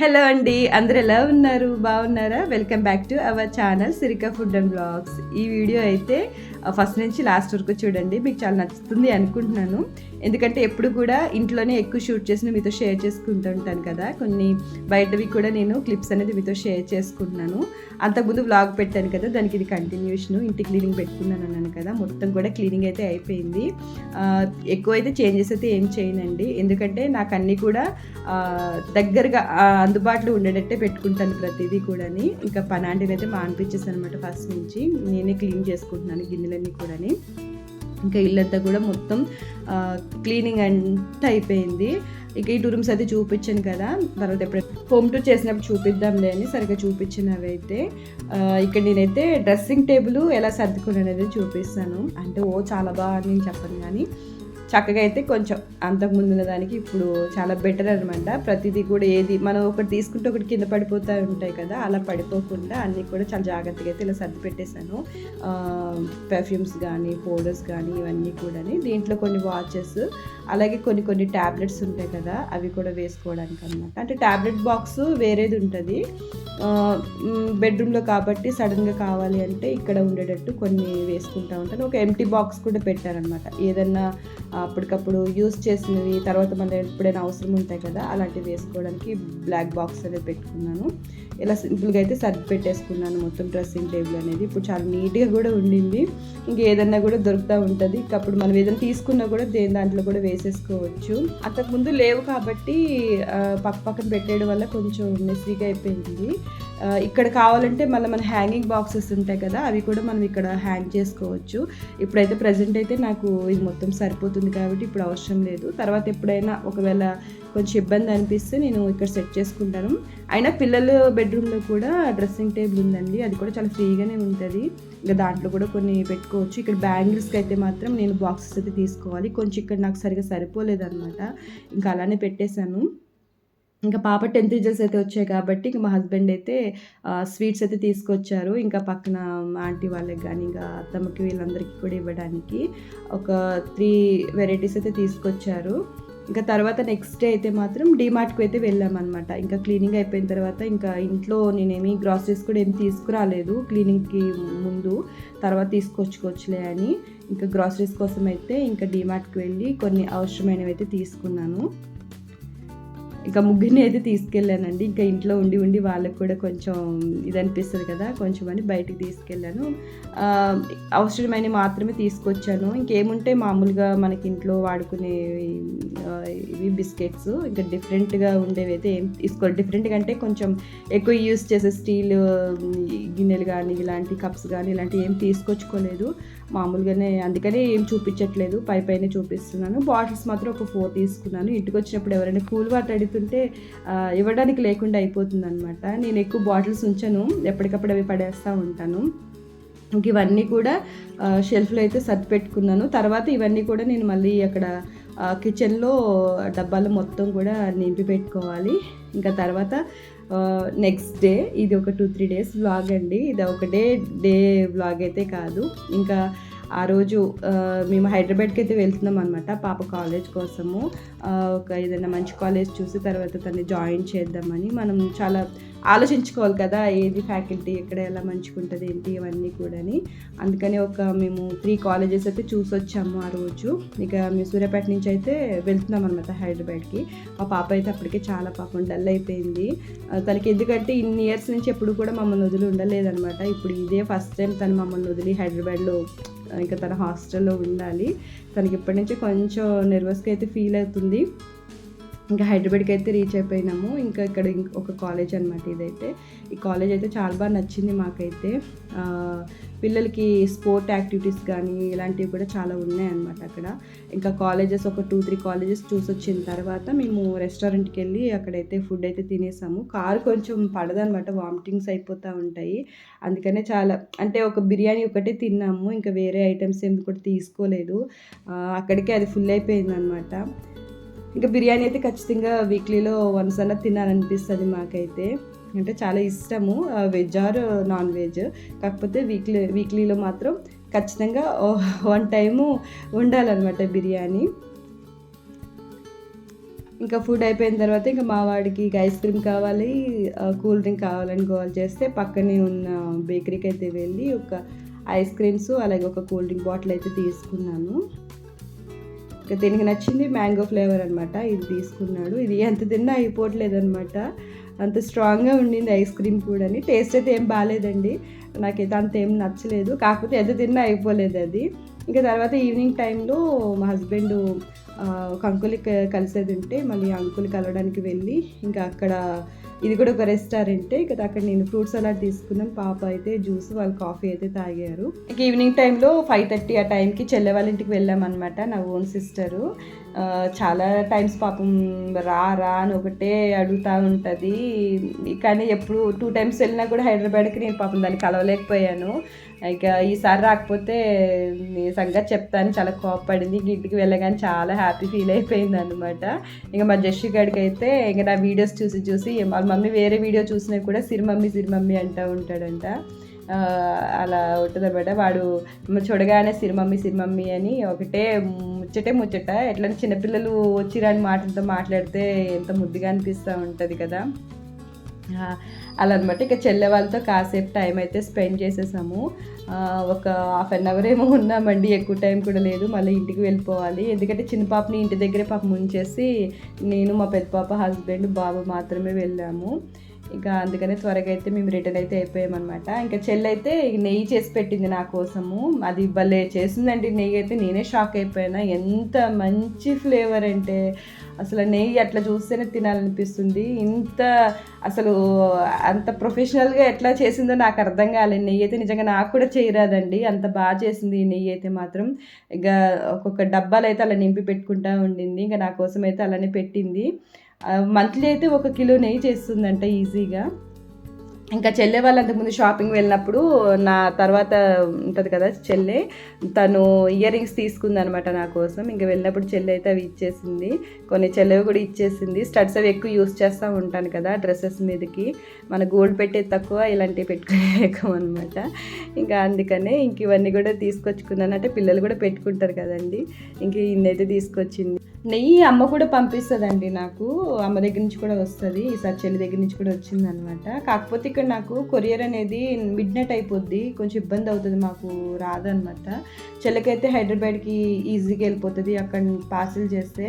Hello అండి. అందరు ఎలా ఉన్నారు? బాగున్నారా? Welcome back to our channel Sirika food and blogs ఈ వీడియో అయితే ఫస్ట్ నుంచి లాస్ట్ వరకు చూడండి. మీకు చాలా నచ్చుతుంది అనుకుంటున్నాను. ఎందుకంటే ఎప్పుడు కూడా ఇంట్లోనే ఎక్కువ షూట్ చేసిన మీతో షేర్ చేసుకుంటూ ఉంటాను కదా. కొన్ని బయటవి కూడా నేను క్లిప్స్ అనేది మీతో షేర్ చేసుకుంటున్నాను. అంతకుముందు వ్లాగ్ పెట్టాను కదా దానికి ఇది కంటిన్యూషన్ ఇంటి క్లీనింగ్ పెట్టుకున్నాను అన్నాను కదా. మొత్తం కూడా క్లీనింగ్ అయితే అయిపోయింది. ఎక్కువ అయితే చేంజెస్ అయితే ఏం చేయనండి. ఎందుకంటే నాకు అన్నీ కూడా దగ్గరగా అందుబాటులో ఉండేటట్టే పెట్టుకుంటాను ప్రతిదీ కూడాని. ఇంకా పనాంటిని అయితే మా అనమాట ఫస్ట్ నుంచి. నేనే క్లీన్ చేసుకుంటున్నాను గిన్నెలన్నీ కూడాని. ఇంకా ఇల్లంతా కూడా మొత్తం క్లీనింగ్ అంతా అయిపోయింది. ఇక ఈ టూ రూమ్స్ అయితే చూపించాను కదా. తర్వాత ఎప్పుడు హోమ్ టూర్ చేసినప్పుడు చూపిద్దాంలే అని సరిగ్గా చూపించిన అవి అయితే ఇక్కడ నేనైతే డ్రెస్సింగ్ టేబుల్ ఎలా సర్దుకున్నాను అనేది చూపిస్తాను. అంటే ఓ చాలా బాగా నేను చెప్పను కానీ చక్కగా అయితే కొంచెం అంతకు ముందు ఉన్న దానికి ఇప్పుడు చాలా బెటర్ అనమాట ప్రతిదీ కూడా ఏది మనం ఒకటి తీసుకుంటే ఒకటి కింద పడిపోతూ ఉంటాయి కదా అలా పడిపోకుండా అన్నీ కూడా చాలా జాగ్రత్తగా అయితే ఇలా సర్ది పెట్టేశాను. పెర్ఫ్యూమ్స్ కానీ పౌడర్స్ కానీ ఇవన్నీ కూడా దీంట్లో కొన్ని వాచెస్ అలాగే కొన్ని కొన్ని ట్యాబ్లెట్స్ ఉంటాయి కదా అవి కూడా వేసుకోవడానికి అనమాట అంటే ట్యాబ్లెట్ బాక్స్ వేరేది ఉంటుంది. బెడ్రూమ్లో కాబట్టి సడన్గా కావాలి అంటే ఇక్కడ ఉండేటట్టు కొన్ని వేసుకుంటా ఉంటాను. ఒక ఎంటీ బాక్స్ కూడా పెట్టారనమాట. ఏదన్నా అప్పటికప్పుడు యూస్ చేసినవి తర్వాత మళ్ళీ ఎప్పుడైనా అవసరం ఉంటాయి కదా అలాంటివి వేసుకోవడానికి బ్లాక్ బాక్స్ అనేది పెట్టుకున్నాను. ఇలా సింపుల్గా అయితే సర్ది పెట్టేసుకున్నాను మొత్తం డ్రెస్సింగ్ టేబుల్ అనేది. ఇప్పుడు చాలా నీట్గా కూడా ఉండింది. ఇంకా ఏదన్నా కూడా దొరుకుతూ ఉంటుంది. ఇంకప్పుడు మనం ఏదైనా తీసుకున్నా కూడా దేని దాంట్లో కూడా వేసేసుకోవచ్చు. అంతకుముందు లేవు కాబట్టి పక్కపక్కన పక్క పక్కన పెట్టేయడం వల్ల కొంచెం మెస్సీగా అయిపోయింది. ఇక్కడ కావాలంటే మళ్ళీ మన హ్యాంగింగ్ బాక్సెస్ ఉంటాయి కదా అవి కూడా మనం ఇక్కడ హ్యాంగ్ చేసుకోవచ్చు. ఇప్పుడైతే ప్రజెంట్ అయితే నాకు ఇది మొత్తం సరిపోతుంది కాబట్టి ఇప్పుడు అవసరం లేదు. తర్వాత ఎప్పుడైనా ఒకవేళ కొంచెం ఇబ్బంది అనిపిస్తే నేను ఇక్కడ సెట్ చేసుకుంటాను. అయినా పిల్లల బెడ్రూమ్లో కూడా డ్రెస్సింగ్ టేబుల్ ఉందండి. అది కూడా చాలా ఫ్రీగానే ఉంటుంది. ఇంకా దాంట్లో కూడా కొన్ని పెట్టుకోవచ్చు. ఇక్కడ బ్యాంగిల్స్కి అయితే మాత్రం నేను బాక్సెస్ అయితే తీసుకోవాలి. కొంచెం ఇక్కడ నాకు సరిగా సరిపోలేదన్నమాట. ఇంకా అలానే పెట్టేశాను. ఇంకా పాప టెన్త్ రిజల్ట్స్ అయితే వచ్చాయి కాబట్టి ఇంకా మా హస్బెండ్ అయితే స్వీట్స్ అయితే తీసుకొచ్చారు. ఇంకా పక్కన మా ఆంటీ వాళ్ళకి కానీ ఇంకా అత్తమ్మకి వీళ్ళందరికీ కూడా ఇవ్వడానికి ఒక త్రీ వెరైటీస్ అయితే తీసుకొచ్చారు. ఇంకా తర్వాత నెక్స్ట్ డే అయితే మాత్రం డీమార్ట్కి అయితే వెళ్ళామన్నమాట. ఇంకా క్లీనింగ్ అయిపోయిన తర్వాత ఇంకా ఇంట్లో నేనేమి గ్రాసరీస్ కూడా ఏం తీసుకురాలేదు. క్లీనింగ్కి ముందు తర్వాత తీసుకొచ్చుకోవచ్చులే అని ఇంకా గ్రాసరీస్ కోసం అయితే ఇంకా డీమార్ట్కి వెళ్ళి కొన్ని అవసరమైనవి అయితే తీసుకున్నాను. ఇంకా ముగ్గురిని అయితే తీసుకెళ్ళానండి. ఇంకా ఇంట్లో ఉండి ఉండి వాళ్ళకి కూడా కొంచెం ఇది అనిపిస్తుంది కదా కొంచెం అని బయటికి తీసుకెళ్ళాను. అవసరమైన మాత్రమే తీసుకొచ్చాను. ఇంకేముంటే మామూలుగా మనకి ఇంట్లో వాడుకునే ఇవి బిస్కెట్స్ ఇంకా డిఫరెంట్గా ఉండేవి అయితే ఏం తీసుకోవాలి డిఫరెంట్గా అంటే కొంచెం ఎక్కువ యూస్ చేసే స్టీల్ గిన్నెలు కానీ ఇలాంటి కప్స్ కానీ ఇలాంటివి ఏం తీసుకొచ్చుకోలేదు. మామూలుగానే అందుకనే ఏం చూపించట్లేదు. పై పైన చూపిస్తున్నాను. బాటిల్స్ మాత్రం ఒక ఫోర్ తీసుకున్నాను. ఇంటికి వచ్చినప్పుడు ఎవరైనా కూల్ వాటర్ అడుగుతుంటే ఆ, ఇవ్వడానికి లేకుండా అయిపోతుంది అనమాట నేను ఎక్కువ బాటిల్స్ ఉంచాను ఎప్పటికప్పుడు అవి పడేస్తూ ఉంటాను. ఇంక ఇవన్నీ కూడా షెల్ఫ్లో అయితే సర్ది పెట్టుకున్నాను తర్వాత ఇవన్నీ కూడా నేను మళ్ళీ అక్కడ కిచెన్లో డబ్బాలు మొత్తం కూడా నింపి పెట్టుకోవాలి. ఇంకా తర్వాత నెక్స్ట్ డే ఇది ఒక టూ త్రీ డేస్ వ్లాగ్ అండి. ఇది ఒక డే డే వ్లాగ్ అయితే కాదు. ఇంకా ఆ రోజు మేము హైదరాబాద్కి అయితే వెళ్తున్నాం అనమాట పాప కాలేజ్ కోసము. ఒక ఏదైనా మంచి కాలేజ్ చూసి తర్వాత తను జాయిన్ చేద్దామని మనం చాలా ఆలోచించుకోవాలి కదా ఏది ఫ్యాకల్టీ ఎక్కడ ఎలా మంచిగా ఉంటుంది ఏంటి ఇవన్నీ కూడాని. అందుకని ఒక మేము త్రీ కాలేజెస్ అయితే చూసి వచ్చాము ఆ రోజు. ఇక మేము సూర్యాపేట నుంచి అయితే వెళ్తున్నాం అనమాట హైదరాబాద్కి. మా పాప అయితే అప్పటికే చాలా పాపం డల్ అయిపోయింది. తనకి ఎందుకంటే ఇన్ని ఇయర్స్ నుంచి ఎప్పుడు కూడా మమ్మల్ని వదిలి ఉండలేదన్నమాట. ఇప్పుడు ఇదే ఫస్ట్ టైం తను మమ్మల్ని వదిలి హైదరాబాద్లో ఇంకా తన హాస్టల్లో ఉండాలి. తనకి ఇప్పటి నుంచి కొంచెం నర్వస్గా అయితే ఫీల్ అవుతుంది. ఇంకా హైదరాబాద్కి అయితే రీచ్ అయిపోయినాము. ఇంకా ఇక్కడ ఒక కాలేజ్ అనమాట ఇదైతే. ఈ కాలేజ్ అయితే చాలా బాగా నచ్చింది మాకైతే. పిల్లలకి స్పోర్ట్ యాక్టివిటీస్ కానీ ఇలాంటివి కూడా చాలా ఉన్నాయన్నమాట అక్కడ. ఇంకా కాలేజెస్ ఒక టూ త్రీ కాలేజెస్ చూసి వచ్చిన తర్వాత మేము రెస్టారెంట్కి వెళ్ళి అక్కడైతే ఫుడ్ అయితే తినేసాము. కారు కొంచెం పడదనమాట వామిటింగ్స్ అయిపోతూ ఉంటాయి. అందుకనే చాలా అంటే ఒక బిర్యానీ ఒకటే తిన్నాము ఇంకా వేరే ఐటమ్స్ ఏమి కూడా తీసుకోలేదు. అక్కడికే అది ఫుల్ అయిపోయింది అనమాట ఇంకా బిర్యానీ అయితే ఖచ్చితంగా వీక్లీలో వన్స్ అన్న తినాలనిపిస్తుంది మాకైతే. అంటే చాలా ఇష్టము వెజ్ ఆర్ నాన్ వెజ్. కాకపోతే వీక్లీ వీక్లీలో మాత్రం ఖచ్చితంగా వన్ టైము ఉండాలన్నమాట బిర్యానీ. ఇంకా ఫుడ్ అయిపోయిన తర్వాత ఇంకా మా వాడికి ఇక ఐస్ క్రీమ్ కావాలి కూల్ డ్రింక్ కావాలని కాల్ చేస్తే పక్కనే ఉన్న బేకరీకి అయితే వెళ్ళి ఒక ఐస్ క్రీమ్స్ అలాగే ఒక కూల్ డ్రింక్ బాటిల్ అయితే తీసుకున్నాను. ఇంకా దీనికి నచ్చింది మ్యాంగో ఫ్లేవర్ అనమాట ఇది తీసుకున్నాడు. ఇది ఎంత తిన్నా అయిపోవట్లేదు అనమాట అంత స్ట్రాంగ్గా ఉండింది ఐస్ క్రీమ్ కూడా టేస్ట్ అయితే ఏం బాగాలేదండి నాకైతే అంత ఏం నచ్చలేదు. కాకపోతే ఎంత తిన్నా అయిపోలేదు అది. ఇంకా తర్వాత ఈవినింగ్ టైంలో మా హస్బెండ్ ఒక అంకుల్కి కలిసేది ఉంటే మళ్ళీ అంకుల్ కలవడానికి వెళ్ళి ఇంకా అక్కడ ఇది కూడా ఒక రెస్టారెంటే ఇంకా అక్కడ నేను ఫ్రూట్ సలాడ్ తీసుకున్నాం. పాప అయితే జ్యూస్ వాళ్ళు కాఫీ అయితే తాగారు. ఇంకా ఈవినింగ్ టైంలో ఫైవ్ థర్టీ ఆ టైంకి చెల్లె వాళ్ళ ఇంటికి వెళ్ళామన్నమాట నా ఓన్ సిస్టరు చాలా టైమ్స్ పాపం రా రా అని ఒకటే అడుగుతూ ఉంటుంది. కానీ ఎప్పుడు టూ టైమ్స్ వెళ్ళినా కూడా హైదరాబాద్కి నేను పాపం దాన్ని కలవలేకపోయాను. ఇక ఈసారి రాకపోతే నీ సంగతి చెప్తాను. చాలా కోపపడింది. ఇంటికి వెళ్ళగానే చాలా హ్యాపీ ఫీల్ అయిపోయింది అనమాట ఇంకా మా జస్షి గడికి అయితే ఇంకా నా వీడియోస్ చూసి చూసి వాళ్ళ మమ్మీ వేరే వీడియో చూసినా కూడా సిరి మమ్మీ సిరి మమ్మీ అంటూ ఉంటాడంట. అలా ఉంటుందన్నమాట వాడు చూడగానే సిరి మమ్మీ సిరి మమ్మీ అని ఒకటే ముచ్చటే ముచ్చట. ఎట్లా చిన్నపిల్లలు వచ్చిరాని మాటలతో మాట్లాడితే ఎంత ముద్దుగా అనిపిస్తూ ఉంటుంది కదా. అలా అనమాట ఇక చెల్లె వాళ్ళతో కాసేపు టైం అయితే స్పెండ్ చేసేసాము. ఒక హాఫ్ అన్ అవర్ ఏమో ఉన్నామండి. ఎక్కువ టైం కూడా లేదు. మళ్ళీ ఇంటికి వెళ్ళిపోవాలి. ఎందుకంటే చిన్న పాపని ఇంటి దగ్గరే పాప ముంచేసి నేను మా పెద్ద పాప హస్బెండ్ బాబు మాత్రమే వెళ్ళాము. ఇంకా అందుకనే త్వరగా అయితే మేము రిటర్న్ అయితే అయిపోయామన్నమాట. ఇంకా చెల్లి అయితే నెయ్యి చేసి పెట్టింది నా కోసము. అది భలే చేసిందండి నెయ్యి అయితే. నేనే షాక్ అయిపోయినా. ఎంత మంచి ఫ్లేవర్ అంటే. అసలు నెయ్యి అట్లా చూస్తేనే తినాలనిపిస్తుంది. ఇంత అసలు అంత ప్రొఫెషనల్గా ఎట్లా చేసిందో నాకు అర్థం కాలేదు. నెయ్యి అయితే నిజంగా నాకు కూడా చేయరాదండి. అంత బాగా చేసింది ఈ నెయ్యి అయితే మాత్రం. ఇక ఒక్కొక్క డబ్బాలు అయితే అలా నింపి పెట్టుకుంటా ఉండింది. ఇంకా నా కోసం అయితే అలానే పెట్టింది. మంత్లీ అయితే ఒక కిలో నెయ్యి చేస్తుందంట ఈజీగా. ఇంకా చెల్లె వాళ్ళు అంతకుముందు షాపింగ్ వెళ్ళినప్పుడు నా తర్వాత ఉంటుంది కదా చెల్లె తను ఇయర్ రింగ్స్ తీసుకుంది అనమాట నా కోసం. ఇంకా వెళ్ళినప్పుడు చెల్లె అయితే అవి ఇచ్చేసింది. కొన్ని చెల్లెవి కూడా ఇచ్చేసింది. స్టడ్స్ అవి ఎక్కువ యూస్ చేస్తూ ఉంటాను కదా డ్రెస్సెస్ మీదకి. మన గోల్డ్ పెట్టే తక్కువ ఇలాంటివి పెట్టుకునే ఎక్కువ అనమాట ఇంకా అందుకనే ఇంక ఇవన్నీ కూడా తీసుకొచ్చుకున్నాను. అంటే పిల్లలు కూడా పెట్టుకుంటారు కదండి. ఇంక ఇన్నైతే తీసుకొచ్చింది. నెయ్యి అమ్మ కూడా పంపిస్తుందండి నాకు. అమ్మ దగ్గర నుంచి కూడా వస్తుంది. ఈసారి చెల్లి దగ్గర నుంచి కూడా వచ్చింది అనమాట కాకపోతే ఇక్కడ నాకు కొరియర్ అనేది మిడ్ నైట్ అయిపోద్ది. కొంచెం ఇబ్బంది అవుతుంది మాకు రాదనమాట. చెల్లికైతే హైదరాబాద్కి ఈజీగా వెళ్ళిపోతుంది అక్కడ పార్సిల్ చేస్తే.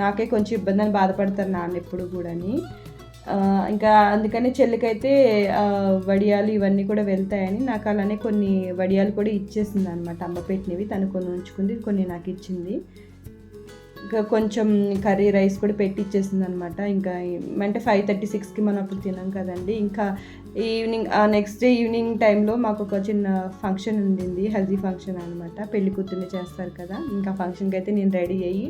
నాకే కొంచెం ఇబ్బంది అని బాధపడతారు నాన్న ఎప్పుడు కూడాని. ఇంకా అందుకని చెల్లికైతే వడియాలు ఇవన్నీ కూడా వెళ్తాయని నాకు అలానే కొన్ని వడియాలు కూడా ఇచ్చేసింది అనమాట అమ్మ పెట్టినవి తను కొన్ని ఉంచుకుంది కొన్ని నాకు ఇచ్చింది. ఇంకా కొంచెం కర్రీ రైస్ కూడా పెట్టి ఇచ్చేసింది అనమాట ఇంకా అంటే ఫైవ్ థర్టీ సిక్స్కి మనం అప్పుడు తినాం కదండి. ఇంకా ఈవినింగ్ నెక్స్ట్ డే ఈవినింగ్ టైంలో మాకు ఒక చిన్న ఫంక్షన్ ఉండింది హెల్దీ ఫంక్షన్ అనమాట పెళ్ళి కూతుర్ని చేస్తారు కదా ఇంకా ఫంక్షన్కి అయితే నేను రెడీ అయ్యి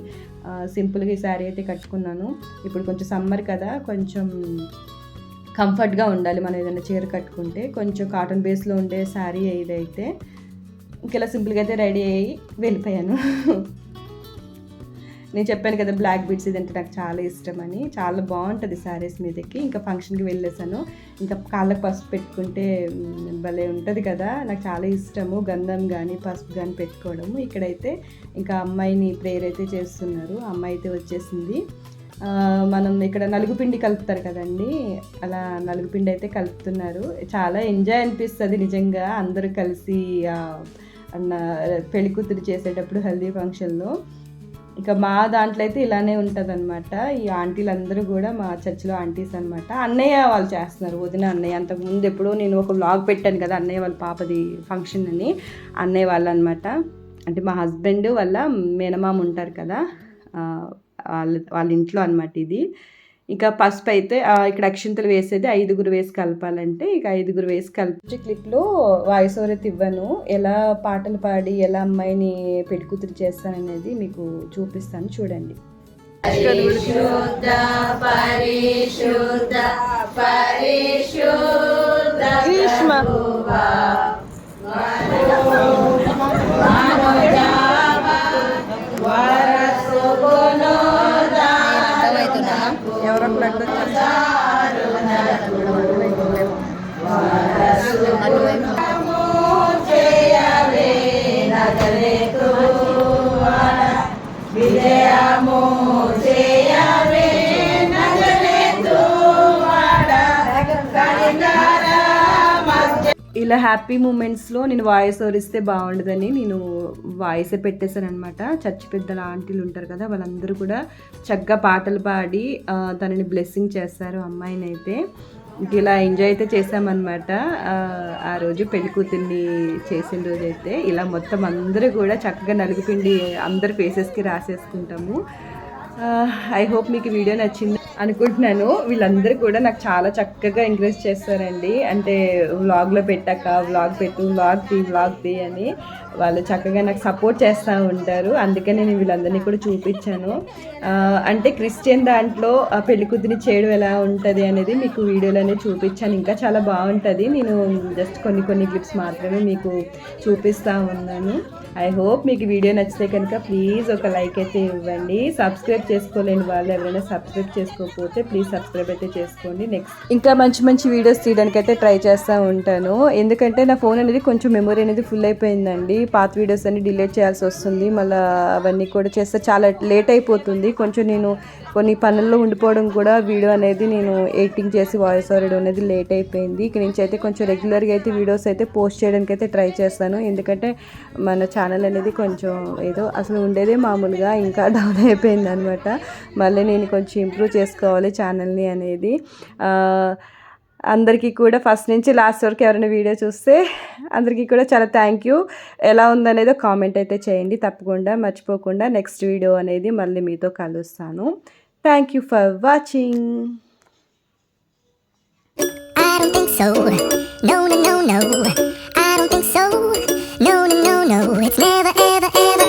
సింపుల్గా ఈ శారీ అయితే కట్టుకున్నాను. ఇప్పుడు కొంచెం సమ్మర్ కదా కొంచెం కంఫర్ట్గా ఉండాలి మనం ఏదైనా చీర కట్టుకుంటే. కొంచెం కాటన్ బేస్లో ఉండే శారీ ఏదైతే ఇంకెలా సింపుల్గా అయితే రెడీ అయ్యి వెళ్ళిపోయాను. నేను చెప్పాను కదా బ్లాక్ బీట్స్ ఇదంటే నాకు చాలా ఇష్టం అని. చాలా బాగుంటుంది శారీస్ మీదకి. ఇంకా ఫంక్షన్కి వెళ్ళేసాను. ఇంకా కాళ్ళకు పసుపు పెట్టుకుంటే భలే ఉంటుంది కదా. నాకు చాలా ఇష్టము. గంధం కానీ పసుపు కానీ పెట్టుకోవడము. ఇక్కడైతే ఇంకా అమ్మాయిని ప్రేయర్ అయితే చేస్తున్నారు. అమ్మాయి అయితే వచ్చేసింది. మనం ఇక్కడ నలుగుపిండి కలుపుతారు కదండి. అలా నలుగుపిండి అయితే కలుపుతున్నారు. చాలా ఎంజాయ్ అనిపిస్తుంది నిజంగా అందరూ కలిసి అన్న పెళ్ళికూతురు చేసేటప్పుడు హల్దీ ఫంక్షన్లో ఇక మా దాంట్లో అయితే ఇలానే ఉంటుంది అనమాట ఈ ఆంటీలు అందరూ కూడా మా చర్చిలో ఆంటీస్ అనమాట అన్నయ్య వాళ్ళు చేస్తున్నారు వదిన అన్నయ్య. అంతకుముందు ఎప్పుడో నేను ఒక వ్లాగ్ పెట్టాను కదా అన్నయ్య వాళ్ళ పాపది ఫంక్షన్ అని. అన్నయ్య వాళ్ళు అనమాట అంటే మా హస్బెండ్ వాళ్ళ మేనమామ ఉంటారు కదా వాళ్ళ వాళ్ళ ఇంట్లో అనమాట ఇది. ఇక పసుపు అయితే ఇక్కడ అక్షింతలు వేసేది ఐదుగురు వేసి కలపాలంటే ఇక ఐదుగురు వేసి కలిపి క్లిప్లో వాయిస్ ఓవర్ అయితే ఇవ్వను. ఎలా పాటలు పాడి ఎలా అమ్మాయిని పెళ్ళికూతురు చేస్తాననేది మీకు చూపిస్తాను. చూడండి. గ్రీష్మ ఎవరో ఇలా హ్యాపీ మూమెంట్స్లో నేను వాయిస్ ఓవర్ ఇస్తే బాగుండదని నేను వాయిసే పెట్టేశాను చచ్చి పెద్దల ఆంటీలు ఉంటారు కదా వాళ్ళందరూ కూడా చక్కగా పాటలు పాడి తనని బ్లెస్సింగ్ చేస్తారు అమ్మాయిని అయితే ఇలా ఎంజాయ్ అయితే చేసామన్నమాట ఆ, రోజు పెళ్ళి కూతుర్ని చేసిన రోజు అయితే ఇలా మొత్తం అందరూ కూడా చక్కగా నలుగుపిండి అందరి ఫేసెస్కి రాసేసుకుంటాము. ఐ హోప్ మీకు వీడియో నచ్చింది. అనుకుంటున్నాను. వీళ్ళందరూ కూడా నాకు చాలా చక్కగా ఎంకరేజ్ చేస్తారండి. అంటే వ్లాగ్లో పెట్టాక వ్లాగ్ పెట్టు వ్లాగ్ తీ వ్లాగ్ తీ అని. వాళ్ళు చక్కగా నాకు సపోర్ట్ చేస్తూ ఉంటారు. అందుకే నేను వీళ్ళందరినీ కూడా చూపించాను. అంటే క్రిస్టియన్ దాంట్లో ఆ చేయడం ఎలా ఉంటుంది అనేది మీకు వీడియోలోనే చూపించాను. ఇంకా చాలా బాగుంటుంది. నేను జస్ట్ కొన్ని కొన్ని క్లిప్స్ మాత్రమే మీకు చూపిస్తూ ఉన్నాను. ఐ హోప్ మీకు వీడియో నచ్చితే కనుక ప్లీజ్ ఒక లైక్ అయితే ఇవ్వండి. సబ్స్క్రైబ్ చేసుకోలేని వాళ్ళు ఎవరైనా సబ్స్క్రైబ్ చేసుకోకపోతే ప్లీజ్ సబ్స్క్రైబ్ అయితే చేసుకోండి. నెక్స్ట్ ఇంకా మంచి మంచి వీడియోస్ తీయడానికి అయితే ట్రై చేస్తూ ఉంటాను. ఎందుకంటే నా ఫోన్ అనేది కొంచెం మెమొరీ అనేది ఫుల్ అయిపోయిందండి. పాత వీడియోస్ అన్ని డిలీట్ చేయాల్సి వస్తుంది. మళ్ళీ అవన్నీ కూడా చేస్తే చాలా లేట్ అయిపోతుంది. కొంచెం నేను కొన్ని పనుల్లో ఉండిపోవడం కూడా వీడియో అనేది నేను ఎడిటింగ్ చేసి వాయిస్ ఓవర్ అనేది లేట్ అయిపోయింది. ఇక నుంచి అయితే కొంచెం రెగ్యులర్గా అయితే వీడియోస్ అయితే పోస్ట్ చేయడానికి అయితే ట్రై చేస్తాను. ఎందుకంటే మన ఛానల్ అనేది కొంచెం ఏదో అసలు ఉండేదే మామూలుగా ఇంకా డౌన్ అయిపోయింది అనమాట మళ్ళీ నేను కొంచెం ఇంప్రూవ్ చేసుకోవాలి ఛానల్ని అనేది. అందరికీ కూడా ఫస్ట్ నుంచి లాస్ట్ వరకు ఎవరైనా వీడియో చూస్తే అందరికీ కూడా చాలా థ్యాంక్ యూ ఎలా ఉందనేది కామెంట్ అయితే చేయండి తప్పకుండా మర్చిపోకుండా నెక్స్ట్ వీడియో అనేది మళ్ళీ మీతో కలుస్తాను thank you for watching I don't think so. No, no, no, no. I don't think so. No, no, no, no. It's never, ever, ever, ever, ever,